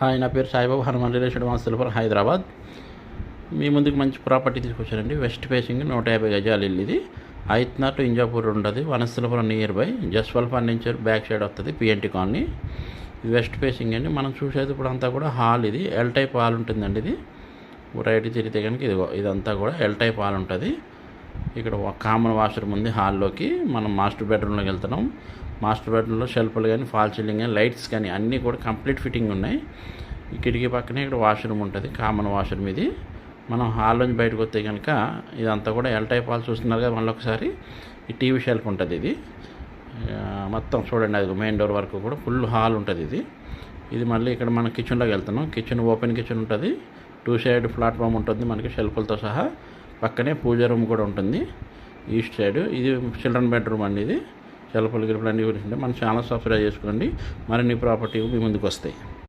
Hi నా పేరు Saibabu Hanuman relation వాస్తులపురం హైదరాబాద్. మీ ముందుకు మంచి ప్రాపర్టీ తీసుకొచ్చారండి. వెస్ట్ ఫేసింగ్ నూట యాభై గజాలు ఇల్లు ఇది. ఐత్నా టు ఇంజాపూర్ ఉంటుంది Vanasthalapuram near by Jaswal furniture back side వస్తుంది పిఎన్టీ కాలనీ. ఇది వెస్ట్ ఫేసింగ్ అండి. మనం చూసేది ఇప్పుడు అంతా కూడా హాల్ ఇది. ఎల్ టైప్ హాల్ ఉంటుందండి ఇది. రైట్ తిరిగితే కనుక ఇది ఇదంతా కూడా ఎల్ టైప్ హాల్ ఉంటుంది. ఇక్కడ ఒక కామన్ వాష్రూమ్ ఉంది హాల్లోకి. మనం మాస్టర్ బెడ్రూమ్లోకి వెళ్తున్నాం. మాస్టర్ బెడ్రూమ్లో షెల్ఫ్లు కానీ ఫాల్ సీలింగ్ కానీ లైట్స్ కానీ అన్నీ కూడా కంప్లీట్ ఫిట్టింగ్ ఉన్నాయి. ఈ కిటికీ పక్కనే ఇక్కడ వాష్రూమ్ ఉంటుంది కామన్ వాష్రూమ్ ఇది. మనం హాల్ నుంచి బయటకు వస్తే కనుక ఇదంతా కూడా ఎల్ టైప్ హాల్ చూస్తున్నారు కదా మళ్ళీ ఒకసారి ఈ టీవీ షెల్ఫ్ ఉంటుంది ఇది. మొత్తం చూడండి అది మెయిన్ డోర్ వరకు కూడా ఫుల్ హాల్ ఉంటుంది ఇది. ఇది మళ్ళీ ఇక్కడ మనం కిచెన్లోకి వెళ్తున్నాం. కిచెన్ ఓపెన్ కిచెన్ ఉంటుంది. టూ సైడ్ ప్లాట్ఫామ్ ఉంటుంది మనకి షెల్ఫ్లతో సహా. పక్కనే పూజ రూమ్ కూడా ఉంటుంది ఈస్ట్ సైడ్. ఇది చిల్డ్రన్ బెడ్రూమ్ అండి ఇది. షెల్ఫ్లు అన్ని అన్నీ గురించి మన ఛానల్ సబ్స్క్రైబ్ చేసుకోండి మరిన్ని ప్రాపర్టీ మీ ముందుకు వస్తాయి.